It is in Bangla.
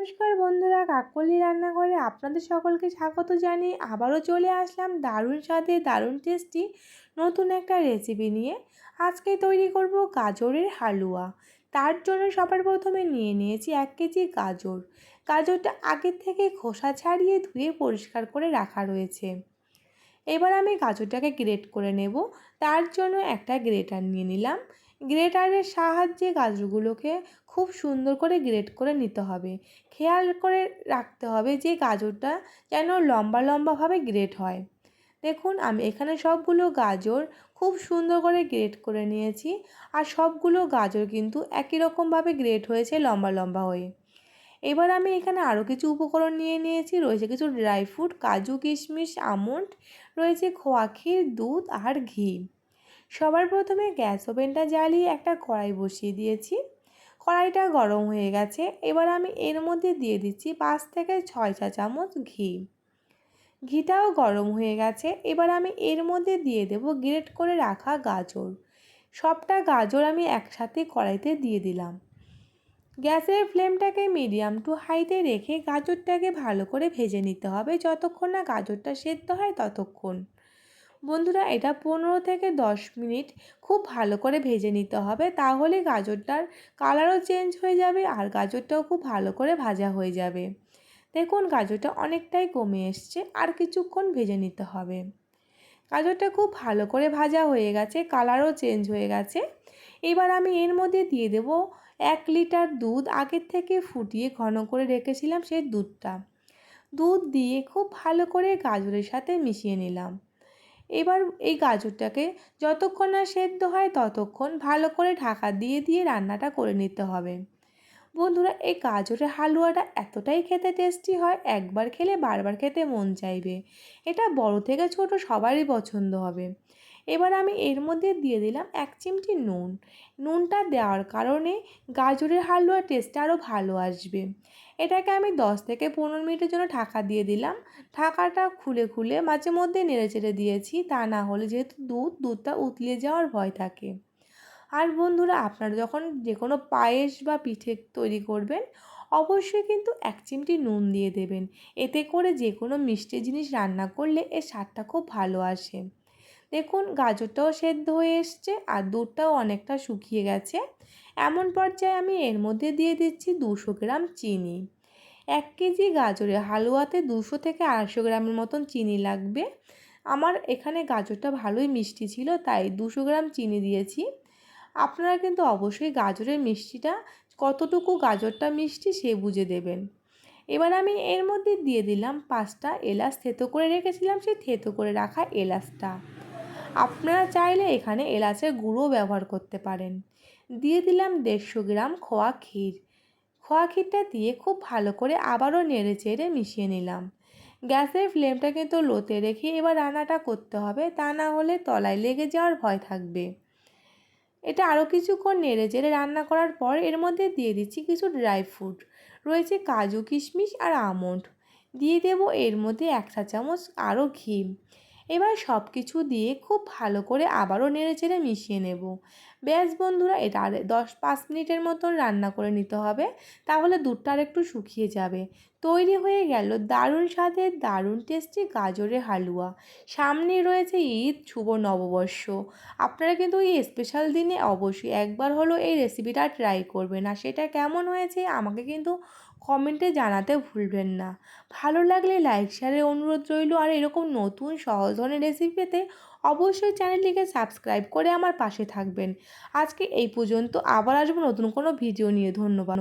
নমস্কার বন্ধুরা, কাকলি রান্নাঘরে আপনাদের সকলকে স্বাগত জানিয়ে আবারও চলে আসলাম দারুণ স্বাদে, দারুণ টেস্টি নতুন একটা রেসিপি নিয়ে। আজকে তৈরি করব গাজরের হালুয়া। তার জন্য সবার প্রথমে নিয়ে নিয়েছি এক কেজি গাজর। গাজরটা আগের থেকে খোসা ছাড়িয়ে ধুয়ে পরিষ্কার করে রাখা রয়েছে। এবার আমি গাজরটাকে গ্রেট করে নেব। তার জন্য একটা গ্রেটার নিয়ে নিলাম। গ্রেটারের সাহায্যে গাজরগুলোকে খুব সুন্দর করে গ্রেট করে নিতে হবে। খেয়াল করে রাখতে হবে যে গাজরটা যেন লম্বা লম্বাভাবে গ্রেট হয়। দেখুন, আমি এখানে সবগুলো গাজর খুব সুন্দর করে গ্রেট করে নিয়েছি আর সবগুলো গাজর কিন্তু একই রকমভাবে গ্রেট হয়েছে লম্বা লম্বা হয়ে। এবার আমি এখানে আরও কিছু উপকরণ নিয়ে নিয়েছি, রয়েছে কিছু ড্রাই ফ্রুট, কাজু কিশমিশ, আমন্ড, রয়েছে খোয়া ক্ষীর, দুধ আর ঘি। সবার প্রথমে গ্যাস ওভেনটা জ্বালিয়ে একটা কড়াই বসিয়ে দিয়েছি। কড়াইটা গরম হয়ে গেছে। এবার আমি এর মধ্যে দিয়ে দিচ্ছি পাঁচ থেকে ছয় চা চামচ ঘি। ঘিটাও গরম হয়ে গেছে। এবার আমি এর মধ্যে দিয়ে দেব গ্রেট করে রাখা গাজর। সবটা গাজর আমি একসাথে কড়াইতে দিয়ে দিলাম। গ্যাসের ফ্লেমটাকে মিডিয়াম টু হাইতে রেখে গাজরটাকে ভালো করে ভেজে নিতে হবে। যতক্ষণ না গাজরটা সেদ্ধ হয় ততক্ষণ। বন্ধুরা, এটা পনেরো থেকে দশ মিনিট খুব ভালো করে ভেজে নিতে হবে। তাহলে গাজরটার কালারও চেঞ্জ হয়ে যাবে আর গাজরটাও খুব ভালো করে ভাজা হয়ে যাবে। দেখুন, গাজরটা অনেকটাই কমে এসছে আর কিছুক্ষণ ভেজে নিতে হবে। গাজরটা খুব ভালো করে ভাজা হয়ে গেছে, কালারও চেঞ্জ হয়ে গেছে। এবার আমি এর মধ্যে দিয়ে দেব এক লিটার দুধ। আগের থেকে ফুটিয়ে ঘন করে রেখেছিলাম সেই দুধটা। দুধ দিয়ে খুব ভালো করে গাজরের সাথে মিশিয়ে নিলাম। এবার এই গাজরটাকে যতক্ষণ না সেদ্ধ হয় ততক্ষণ ভালো করে ঢাকা দিয়ে দিয়ে রান্নাটা করে নিতে হবে। বন্ধুরা, এই গাজরের হালুয়াটা এতটাই খেতে টেস্টি হয়, একবার খেলে বারবার খেতে মন চাইবে। এটা বড় থেকে ছোট সবারই পছন্দ হবে। এবার আমি এর মধ্যে দিয়ে দিলাম এক চিমটি নুন। নুনটা দেওয়ার কারণে গাজরের হালুয়ার টেস্টটা আরও ভালো আসবে। এটাকে আমি দশ থেকে পনেরো মিনিটের জন্য ঢাকা দিয়ে দিলাম। ঢাকাটা খুলে খুলে মাঝে মধ্যে নেড়ে চেড়ে দিয়েছি, তা না হলে যেহেতু দুধ, দুধটা উতলিয়ে যাওয়ার ভয় থাকে। আর বন্ধুরা, আপনারা যখন যে কোনো পায়েস বা পিঠে তৈরি করবেন, অবশ্যই কিন্তু এক চিমটি নুন দিয়ে দেবেন। এতে করে যে কোনো মিষ্টি জিনিস রান্না করলে এর স্বাদটা খুব ভালো আসে। দেখুন, গাজরটাও সেদ্ধ হয়ে এসছে আর দুধটাও অনেকটা শুকিয়ে গেছে। এমন পর্যায়ে আমি এর মধ্যে দিয়ে দিচ্ছি দুশো গ্রাম চিনি। এক কেজি গাজরের হালুয়াতে দুশো থেকে আড়াইশো গ্রামের মতন চিনি লাগবে। আমার এখানে গাজরটা ভালোই মিষ্টি ছিল, তাই দুশো গ্রাম চিনি দিয়েছি। আপনারা কিন্তু অবশ্যই গাজরের মিষ্টিটা, কতটুকু গাজরটা মিষ্টি সে বুঝে দেবেন। এবার আমি এর মধ্যে দিয়ে দিলাম পাঁচটা এলাচ, থেতো করে রেখেছিলাম, সেই থেতো করে রাখা এলাচটা। আপনারা চাইলে এখানে এলাচের গুঁড়ো ব্যবহার করতে পারেন। দিয়ে দিলাম দেড়শো গ্রাম খোয়া ক্ষীর। খোয়া ক্ষীরটা দিয়ে খুব ভালো করে আবারও নেড়ে চেড়ে মিশিয়ে নিলাম। গ্যাসের ফ্লেমটা কিন্তু লোতে রেখে এবার রান্নাটা করতে হবে, তা না হলে তলায় লেগে যাওয়ার ভয় থাকবে। এটা আরও কিছুক্ষণ নেড়ে চেড়ে রান্না করার পর এর মধ্যে দিয়ে দিচ্ছি কিছু ড্রাই ফ্রুট। রয়েছে কাজু, কিশমিশ আর আমন্ড। দিয়ে দেবো এর মধ্যে এক চা চামচ আরও ঘি। এবার সব কিছু দিয়ে খুব ভালো করে আবারও নেড়ে চেড়ে মিশিয়ে নেব। ব্যাস বন্ধুরা, এটা আর দশ পাঁচ মিনিটের মতন রান্না করে নিতে হবে, তাহলে দুধটা আর একটু শুকিয়ে যাবে। তৈরি হয়ে গেল দারুণ স্বাদের, দারুণ টেস্টি গাজরের হালুয়া। সামনে রয়েছে ঈদ, শুভ নববর্ষ। আপনারা কিন্তু এই স্পেশাল দিনে অবশ্যই একবার হলো এই রেসিপিটা ট্রাই করবেন। আর সেটা কেমন হয়েছে আমাকে কিন্তু কমেন্টে জানাতে ভুলবেন না। ভালো লাগলে লাইক শেয়ারের অনুরোধ রইল। আর এরকম নতুন সহজ ধরনের রেসিপি পেতে অবশ্যই চ্যানেলটিকে সাবস্ক্রাইব করে আমার পাশে থাকবেন। আজকে এই পর্যন্ত আবার আসব নতুন কোনো ভিডিও নিয়ে। ধন্যবাদ।